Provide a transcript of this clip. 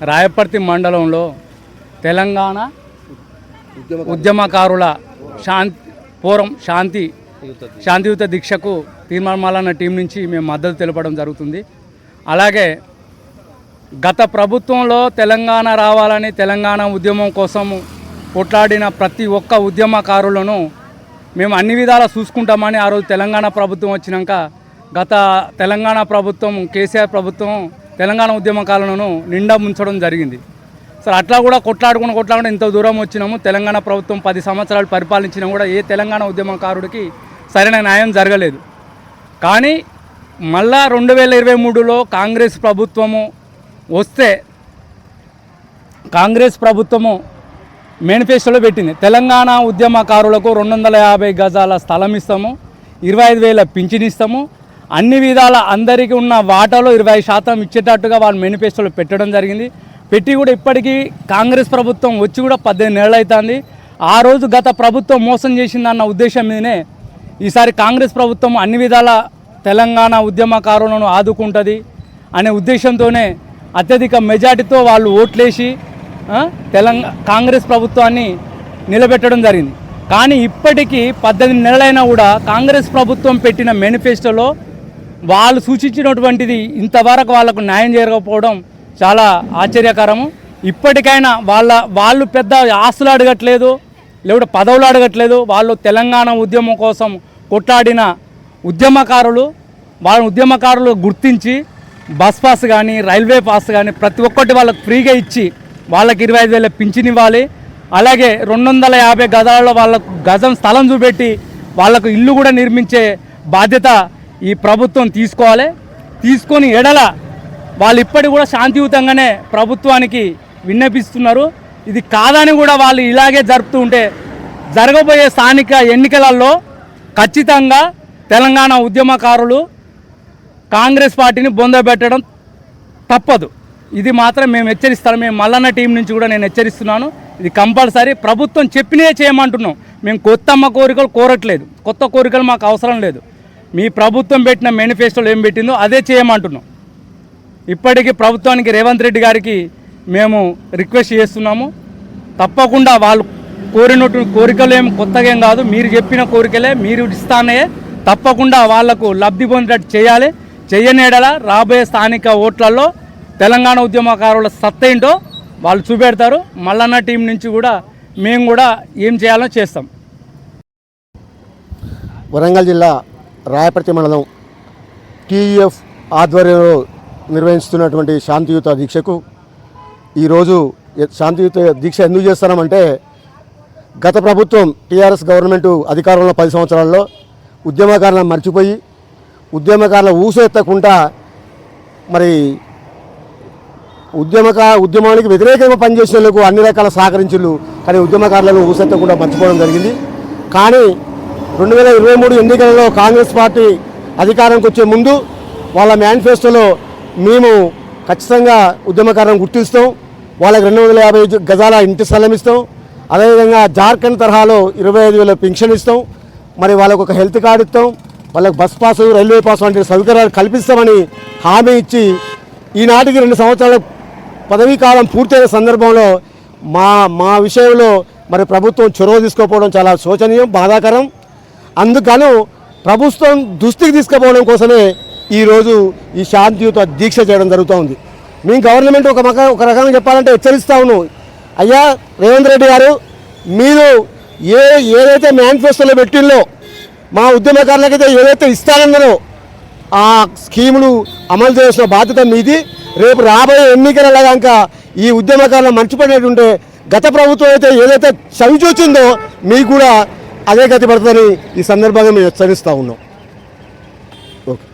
రాయపర్తి మండలంలో తెలంగాణ ఉద్యమకారుల శాంతి పూర్వం శాంతి శాంతియుత దీక్షకు తీర్మానాలన్న టీం నుంచి మేము మద్దతు తెలపడం జరుగుతుంది. అలాగే గత ప్రభుత్వంలో తెలంగాణ రావాలని తెలంగాణ ఉద్యమం కోసం కొట్లాడిన ప్రతి ఒక్క ఉద్యమకారులను మేము అన్ని విధాలా చూసుకుంటామని ఆ రోజు తెలంగాణ ప్రభుత్వం వచ్చినాక గత తెలంగాణ ప్రభుత్వం కేసీఆర్ ప్రభుత్వం తెలంగాణ ఉద్యమకారులను నిండా ముంచడం జరిగింది. సార్ అట్లా కూడా కొట్లాడుకుని కొట్లాడుకుని ఇంత దూరం వచ్చినాము. తెలంగాణ ప్రభుత్వం పది సంవత్సరాలు పరిపాలించినా కూడా ఏ తెలంగాణ ఉద్యమకారుడికి సరైన న్యాయం జరగలేదు. కానీ మళ్ళా రెండు వేల ఇరవై మూడులో కాంగ్రెస్ ప్రభుత్వము వస్తే కాంగ్రెస్ ప్రభుత్వము మేనిఫెస్టోలో పెట్టింది. తెలంగాణ ఉద్యమకారులకు రెండు వందల యాభై గజాల స్థలం ఇస్తాము ఇరవై ఐదు వేల పింఛన్ ఇస్తాము. అన్ని విధాల అందరికీ ఉన్న వాటాలో ఇరవై శాతం ఇచ్చేటట్టుగా వాళ్ళు మేనిఫెస్టోలో పెట్టడం జరిగింది. పెట్టి కూడా ఇప్పటికీ కాంగ్రెస్ ప్రభుత్వం వచ్చి కూడా పద్దెనిమిది నెలలు అవుతుంది. ఆ రోజు గత ప్రభుత్వం మోసం చేసిందన్న ఉద్దేశం మీదనే ఈసారి కాంగ్రెస్ ప్రభుత్వం అన్ని విధాల తెలంగాణ ఉద్యమకారులను ఆదుకుంటుంది అనే ఉద్దేశంతోనే అత్యధిక మెజార్టీతో వాళ్ళు ఓట్లేసి తెలంగాణ కాంగ్రెస్ ప్రభుత్వాన్ని నిలబెట్టడం జరిగింది. కానీ ఇప్పటికీ పద్దెనిమిది నెలలైనా కూడా కాంగ్రెస్ ప్రభుత్వం పెట్టిన మేనిఫెస్టోలో వాళ్ళు సూచించినటువంటిది ఇంతవరకు వాళ్ళకు న్యాయం జరగకపోవడం చాలా ఆశ్చర్యకరము. ఇప్పటికైనా వాళ్ళ వాళ్ళు పెద్ద ఆస్తులు అడగట్లేదు లేకుంటే పదవులు అడగట్లేదు. వాళ్ళు తెలంగాణ ఉద్యమం కోసం కొట్లాడిన ఉద్యమకారులు వాళ్ళ ఉద్యమకారులు గుర్తించి బస్ పాస్ కానీ రైల్వే పాస్ కానీ ప్రతి ఒక్కటి వాళ్ళకి ఫ్రీగా ఇచ్చి వాళ్ళకి ఇరవై ఐదు వేల పింఛన్ ఇవ్వాలి. అలాగే రెండు వందల యాభై గజాలలో వాళ్ళకు గజం స్థలం చూపెట్టి వాళ్ళకు ఇల్లు కూడా నిర్మించే బాధ్యత ఈ ప్రభుత్వం తీసుకోవాలి. తీసుకొని ఎడల వాళ్ళు ఇప్పటికి కూడా శాంతియుతంగానే ప్రభుత్వానికి విన్నపిస్తున్నారు. ఇది కాదని కూడా వాళ్ళు ఇలాగే జరుపుతూ ఉంటే జరగబోయే స్థానిక ఎన్నికలలో ఖచ్చితంగా తెలంగాణ ఉద్యమకారులు కాంగ్రెస్ పార్టీని బొందబెట్టడం తప్పదు. ఇది మాత్రం మేము హెచ్చరిస్తాం. మేము మల్లన్న టీం నుంచి కూడా నేను హెచ్చరిస్తున్నాను. ఇది కంపల్సరీ. ప్రభుత్వం చెప్పినే చేయమంటున్నాం. మేము కొత్త అమ్మ కోరికలు కోరట్లేదు. కొత్త కోరికలు మాకు అవసరం లేదు. మీ ప్రభుత్వం పెట్టిన మేనిఫెస్టోలో ఏం పెట్టిందో అదే చేయమంటున్నాం. ఇప్పటికీ ప్రభుత్వానికి రేవంత్ రెడ్డి గారికి మేము రిక్వెస్ట్ చేస్తున్నాము. తప్పకుండా వాళ్ళు కోరినట్టు కోరికలు ఏం కొత్తగా ఏం కాదు. మీరు చెప్పిన కోరికలే మీరు ఇస్తానే. తప్పకుండా వాళ్ళకు లబ్ధి పొందేటట్టు చేయాలి. చెయ్యనేడల రాబోయే స్థానిక ఓట్లలో తెలంగాణ ఉద్యమకారుల సత్త ఏంటో వాళ్ళు చూపెడతారు. మల్లన్న టీం నుంచి కూడా మేము కూడా ఏం చేయాలో చేస్తాం. వరంగల్ జిల్లా రాయపర్తి మండలం టీఈఎఫ్ ఆధ్వర్యంలో నిర్వహిస్తున్నటువంటి శాంతియుత దీక్షకు ఈరోజు శాంతియుత దీక్ష ఎందుకు చేస్తున్నామంటే గత ప్రభుత్వం టీఆర్ఎస్ గవర్నమెంట్ అధికారంలో పది సంవత్సరాల్లో ఉద్యమకారులను మర్చిపోయి ఉద్యమకారుల ఊసెత్తకుండా మరి ఉద్యమక ఉద్యమానికి వ్యతిరేకంగా పనిచేసిన వాళ్ళకు అన్ని రకాల సహకరించులు కానీ ఉద్యమకారులను ఊసెత్తకుండా మర్చిపోవడం జరిగింది. కానీ రెండు వేల ఇరవై మూడు ఎన్నికలలో కాంగ్రెస్ పార్టీ అధికారంకి వచ్చే ముందు వాళ్ళ మేనిఫెస్టోలో మేము ఖచ్చితంగా ఉద్యమకారులను గుర్తిస్తాం. వాళ్ళకి రెండు వందల యాభై గజాల ఇంటి స్థలం ఇస్తాం. అదేవిధంగా జార్ఖండ్ తరహాలో ఇరవై ఐదు వేల పెన్షన్ ఇస్తాం. మరి వాళ్ళకు ఒక హెల్త్ కార్డు ఇస్తాం. వాళ్ళకి బస్ పాస్ రైల్వే పాస్ వంటి సౌకర్యాలు కల్పిస్తామని హామీ ఇచ్చి ఈనాటికి రెండు సంవత్సరాల పదవీ కాలం పూర్తయిన సందర్భంలో మా మా విషయంలో మరి ప్రభుత్వం చొరవ తీసుకోకపోవడం చాలా శోచనీయం బాధాకరం. అందుకను ప్రభుత్వం దృష్టికి తీసుకుపోవడం కోసమే ఈరోజు ఈ శాంతియుత దీక్ష చేయడం జరుగుతూ ఉంది మేము గవర్నమెంట్ ఒక మక ఒక రకంగా చెప్పాలంటే హెచ్చరిస్తా ఉన్నాం. అయ్యా రేవంత్ రెడ్డి గారు మీరు ఏ ఏదైతే మేనిఫెస్టోలో పెట్టిల్లో మా ఉద్యమకారులకైతే ఏదైతే ఇస్తానన్నారో ఆ స్కీములు అమలు చేసిన బాధ్యత మీది. రేపు రాబోయే ఎన్నికల కనుక ఈ ఉద్యమకాలను మర్చిపోయినట్టుంటే గత ప్రభుత్వం అయితే ఏదైతే చవిచూచిందో మీకు కూడా అదే గతి పడుతుందని ఈ సందర్భంగా మేము హెచ్చరిస్తూ ఉన్నాం. ఓకే.